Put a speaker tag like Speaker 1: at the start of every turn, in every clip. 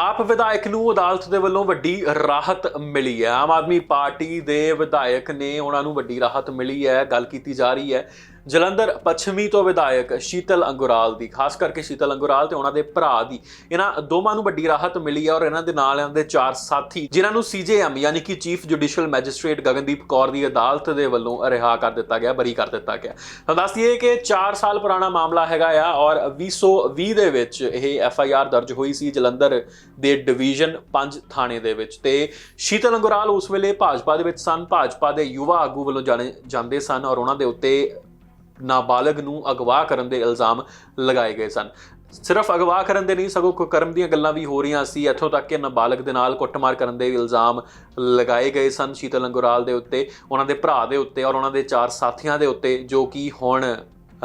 Speaker 1: ਆਪ ਵਿਧਾਇਕ ਨੂੰ ਅਦਾਲਤ ਦੇ ਵੱਲੋਂ ਵੱਡੀ ਰਾਹਤ ਮਿਲੀ ਹੈ। ਆਮ ਆਦਮੀ ਪਾਰਟੀ ਦੇ ਵਿਧਾਇਕ ਨੇ ਉਹਨਾਂ ਨੂੰ ਵੱਡੀ ਰਾਹਤ ਮਿਲੀ ਹੈ। ਗੱਲ ਕੀਤੀ ਜਾ ਰਹੀ ਹੈ। ਜਲੰਧਰ ਪੱਛਮੀ ਤੋਂ ਵਿਧਾਇਕ ਸ਼ੀਤਲ ਅੰਗੁਰਾਲ ਦੀ, ਖਾਸ ਕਰਕੇ ਸ਼ੀਤਲ ਅੰਗੁਰਾਲ ਤੇ ਉਹਨਾਂ ਦੇ ਭਰਾ ਦੀ। ਇਹਨਾਂ ਦੋਵਾਂ ਨੂੰ ਵੱਡੀ ਰਾਹਤ ਮਿਲੀ ਹੈ ਔਰ ਇਹਨਾਂ ਦੇ ਨਾਲ ਇਹਨਾਂ ਦੇ ਚਾਰ ਸਾਥੀ, ਜਿਨ੍ਹਾਂ ਨੂੰ ਸੀਜੇਐਮ ਯਾਨੀ ਕਿ chief judicial magistrate Gagandeep Kaur ਦੀ ਅਦਾਲਤ ਦੇ ਵੱਲੋਂ ਰਿਹਾ ਕਰ ਦਿੱਤਾ ਗਿਆ, ਬਰੀ ਕਰ ਦਿੱਤਾ ਗਿਆ। ਤਾਂ ਦੱਸ ਦਈਏ ਕਿ 4 ਸਾਲ ਪੁਰਾਣਾ ਮਾਮਲਾ ਹੈਗਾ ਆ ਔਰ 2020 ਦੇ ਵਿੱਚ ਇਹ ਐਫ ਆਈ ਆਰ ਦਰਜ ਹੋਈ ਸੀ ਜਲੰਧਰ ਦੇ ਡਿਵੀਜ਼ਨ 5 ਥਾਣੇ ਦੇ ਵਿੱਚ ਤੇ ਸ਼ੀਤਲ ਅੰਗੁਰਾਲ ਉਸ ਵੇਲੇ ਭਾਜਪਾ ਦੇ ਵਿੱਚ ਸਨ। ਭਾਜਪਾ ਦੇ ਯੁਵਾ ਆਗੂ ਵੱਲੋਂ ਜਾਣੇ ਜਾਂਦੇ ਸਨ ਔਰ ਉਹਨਾਂ ਦੇ ਉੱਤੇ ਨਾਬਾਲਗ ਨੂੰ ਅਗਵਾ ਕਰਨ ਦੇ ਇਲਜ਼ਾਮ ਲਗਾਏ ਗਏ ਸਨ। ਸਿਰਫ ਅਗਵਾ ਕਰਨ ਦੇ ਨਹੀਂ, ਸਗੋਂ ਕੁਕਰਮ ਦੀਆਂ ਗੱਲਾਂ ਵੀ ਹੋ ਰਹੀਆਂ ਸੀ। ਇੱਥੋਂ ਤੱਕ ਕਿ ਨਾਬਾਲਗ ਦੇ ਨਾਲ ਕੁੱਟਮਾਰ ਕਰਨ ਦੇ ਇਲਜ਼ਾਮ ਲਗਾਏ ਗਏ ਸਨ ਸ਼ੀਤਲ ਅੰਗੁਰਾਲ ਦੇ ਉੱਤੇ, ਉਹਨਾਂ ਦੇ ਭਰਾ ਦੇ ਉੱਤੇ ਔਰ ਉਹਨਾਂ ਦੇ ਚਾਰ ਸਾਥੀਆਂ ਦੇ ਉੱਤੇ, ਜੋ ਕਿ ਹੁਣ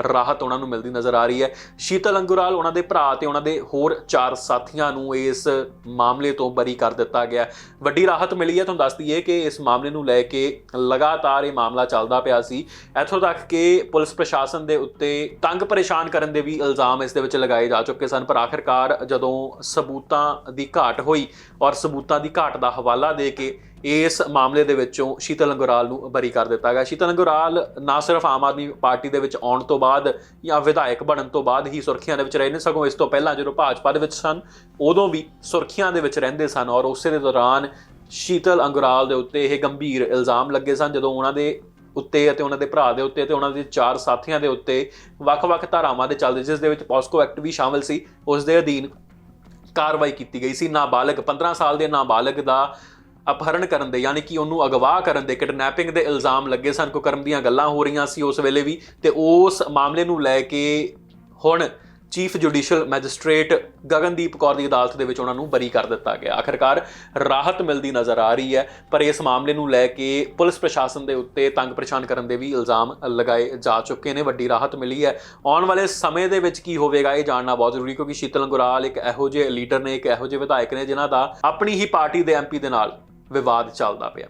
Speaker 1: ਰਾਹਤ ਉਹਨਾਂ ਨੂੰ ਮਿਲਦੀ ਨਜ਼ਰ ਆ ਰਹੀ ਹੈ। ਸ਼ੀਤਲ ਅੰਗੁਰਾਲ, ਉਹਨਾਂ ਦੇ ਭਰਾ ਤੇ ਉਹਨਾਂ ਦੇ ਹੋਰ ਚਾਰ ਸਾਥੀਆਂ ਨੂੰ ਇਸ ਮਾਮਲੇ ਤੋਂ ਬਰੀ ਕਰ ਦਿੱਤਾ ਗਿਆ ਵੱਡੀ ਰਾਹਤ ਮਿਲੀ ਹੈ। ਤੁਹਾਨੂੰ ਦੱਸ ਦਈਏ ਕਿ ਇਸ ਮਾਮਲੇ ਨੂੰ ਲੈ ਕੇ ਲਗਾਤਾਰ ਇਹ ਮਾਮਲਾ ਚੱਲਦਾ ਪਿਆ ਸੀ। ਇੱਥੋਂ ਤੱਕ ਕਿ ਪੁਲਿਸ ਪ੍ਰਸ਼ਾਸਨ ਦੇ ਉੱਤੇ ਤੰਗ ਪਰੇਸ਼ਾਨ ਕਰਨ ਦੇ ਵੀ ਇਲਜ਼ਾਮ ਇਸ ਦੇ ਵਿੱਚ ਲਗਾਏ ਜਾ ਚੁੱਕੇ ਸਨ। ਪਰ ਆਖਿਰਕਾਰ ਜਦੋਂ ਸਬੂਤਾਂ ਦੀ ਘਾਟ ਹੋਈ ਔਰ ਸਬੂਤਾਂ ਦੀ ਘਾਟ ਦਾ ਹਵਾਲਾ ਦੇ ਕੇ ਇਸ ਮਾਮਲੇ ਦੇ ਵਿੱਚੋਂ ਸ਼ੀਤਲ ਅੰਗੁਰਾਲ ਨੂੰ ਬਰੀ ਕਰ ਦਿੱਤਾ ਗਿਆ। ਸ਼ੀਤਲ ਅੰਗੁਰਾਲ ਨਾ ਸਿਰਫ ਆਮ ਆਦਮੀ ਪਾਰਟੀ ਦੇ ਵਿੱਚ ਆਉਣ ਤੋਂ ਬਾਅਦ ਜਾਂ ਵਿਧਾਇਕ ਬਣਨ ਤੋਂ ਬਾਅਦ ਹੀ ਸੁਰਖੀਆਂ ਦੇ ਵਿੱਚ ਰਹੇ ਨੇ, ਸਗੋਂ ਇਸ ਤੋਂ ਪਹਿਲਾਂ ਜਦੋਂ ਭਾਜਪਾ ਦੇ ਵਿੱਚ ਸਨ, ਉਦੋਂ ਵੀ ਸੁਰਖੀਆਂ ਦੇ ਵਿੱਚ ਰਹਿੰਦੇ ਸਨ ਔਰ ਉਸੇ ਦੇ ਦੌਰਾਨ ਸ਼ੀਤਲ ਅੰਗੁਰਾਲ ਦੇ ਉੱਤੇ ਇਹ ਗੰਭੀਰ ਇਲਜ਼ਾਮ ਲੱਗੇ ਸਨ, ਜਦੋਂ ਉਹਨਾਂ ਦੇ ਉੱਤੇ ਅਤੇ ਉਹਨਾਂ ਦੇ ਭਰਾ ਦੇ ਉੱਤੇ ਤੇ ਉਹਨਾਂ ਦੇ ਚਾਰ ਸਾਥੀਆਂ ਦੇ ਉੱਤੇ ਵੱਖ-ਵੱਖ ਧਾਰਾਵਾਂ ਦੇ ਚੱਲਦੇ, ਜਿਸ ਦੇ ਵਿੱਚ ਪੋਸਕੋ ਐਕਟ ਵੀ ਸ਼ਾਮਲ ਸੀ, ਉਸ ਦੇ ਅਧੀਨ ਕਾਰਵਾਈ ਕੀਤੀ ਗਈ ਸੀ। ਨਾਬਾਲਗ 15 ਸਾਲ ਦੇ ਨਾਬਾਲਗ ਦਾ ਅਪਹਰਣ ਕਰਨ ਦੇ, ਯਾਨੀ ਕਿ ਉਹਨੂੰ ਅਗਵਾ ਕਰਨ ਦੇ, ਕਿਡਨੈਪਿੰਗ ਦੇ ਇਲਜ਼ਾਮ ਲੱਗੇ ਸਨ ਕੋ ਕਰਮ ਦੀਆਂ ਗੱਲਾਂ ਹੋ ਰਹੀਆਂ ਸੀ ਉਸ ਵੇਲੇ ਵੀ, ਤੇ ਉਸ ਮਾਮਲੇ ਨੂੰ ਲੈ ਕੇ ਹੁਣ chief judicial magistrate Gagandeep Kaur ਦੀ ਅਦਾਲਤ ਦੇ ਵਿੱਚ ਉਹਨਾਂ ਨੂੰ ਬਰੀ ਕਰ ਦਿੱਤਾ ਗਿਆ। ਆਖਰਕਾਰ ਰਾਹਤ ਮਿਲਦੀ ਨਜ਼ਰ ਆ ਰਹੀ ਹੈ, ਪਰ ਇਸ ਮਾਮਲੇ ਨੂੰ ਲੈ ਕੇ ਪੁਲਿਸ ਪ੍ਰਸ਼ਾਸਨ ਦੇ ਉੱਤੇ ਤੰਗ ਪਰੇਸ਼ਾਨ ਕਰਨ ਦੇ ਵੀ ਇਲਜ਼ਾਮ ਲਗਾਏ ਜਾ ਚੁੱਕੇ ਨੇ, ਵੱਡੀ ਰਾਹਤ ਮਿਲੀ ਹੈ। ਆਉਣ ਵਾਲੇ ਸਮੇਂ ਦੇ ਵਿੱਚ ਕੀ ਹੋਵੇਗਾ ਇਹ ਜਾਣਨਾ ਬਹੁਤ ਜ਼ਰੂਰੀ, ਕਿਉਂਕਿ ਸ਼ੀਤਲ ਅੰਗੁਰਾਲ ਇੱਕ ਇਹੋ ਜਿਹੇ ਲੀਡਰ ਨੇ, ਇੱਕ ਇਹੋ ਜਿਹੇ ਵਿਧਾਇਕ ਨੇ, ਜਿਨ੍ਹਾਂ ਦਾ ਆਪਣੀ ਹੀ ਪਾਰਟੀ ਦੇ ਐਮਪੀ ਦੇ ਨਾਲ ਵਿਵਾਦ ਚੱਲਦਾ ਪਿਆ।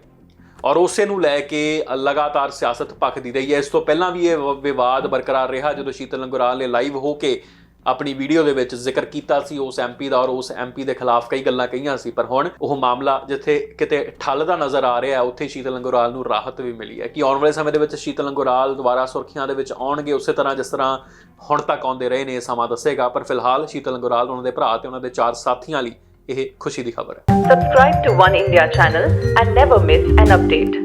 Speaker 1: ਔਰ ਉਸੇ ਨੂੰ ਲੈ ਕੇ ਲਗਾਤਾਰ ਸਿਆਸਤ ਭਖਦੀ ਰਹੀ ਹੈ। ਇਸ ਤੋਂ ਪਹਿਲਾਂ ਵੀ ਇਹ ਵ- ਵਿਵਾਦ ਬਰਕਰਾਰ ਰਿਹਾ ਜਦੋਂ ਸ਼ੀਤਲ ਅੰਗੁਰਾਲ ਨੇ ਲਾਈਵ ਹੋ ਕੇ ਆਪਣੀ ਵੀਡੀਓ ਦੇ ਵਿੱਚ ਜ਼ਿਕਰ ਕੀਤਾ ਸੀ। ਉਸ ਐਮਪੀ ਦਾ ਔਰ ਉਸ ਐਮਪੀ ਦੇ ਖਿਲਾਫ ਕਈ ਗੱਲਾਂ ਕਹੀਆਂ ਸੀ। ਪਰ ਹੁਣ ਉਹ ਮਾਮਲਾ ਜਿੱਥੇ ਕਿਤੇ ਠੱਲਦਾ ਨਜ਼ਰ ਆ ਰਿਹਾ ਹੈ, ਉੱਥੇ ਸ਼ੀਤਲ ਅੰਗੁਰਾਲ ਨੂੰ ਰਾਹਤ ਵੀ ਮਿਲੀ ਹੈ। ਕਿ ਆਉਣ ਵਾਲੇ ਸਮੇਂ ਦੇ ਵਿੱਚ ਸ਼ੀਤਲ ਅੰਗੁਰਾਲ ਦੁਬਾਰਾ ਸੁਰਖੀਆਂ ਦੇ ਵਿੱਚ ਆਉਣਗੇ, ਉਸੇ ਤਰ੍ਹਾਂ ਜਿਸ ਤਰ੍ਹਾਂ ਹੁਣ ਤੱਕ ਆਉਂਦੇ ਰਹੇ ਨੇ, ਇਹ ਸਮਾਂ ਦੱਸੇਗਾ। ਪਰ ਫਿਲਹਾਲ ਸ਼ੀਤਲ ਅੰਗੁਰਾਲ ਉਹਨਾਂ ਦੇ ਭਰਾ ਤੇ ਉਹਨਾਂ ਦੇ ਚਾਰ ਸਾਥੀਆਂ ਲਈ ਇਹ ਖੁਸ਼ੀ ਦੀ ਖਬਰ ਹੈ
Speaker 2: Subscribe to One India channel and never miss an update.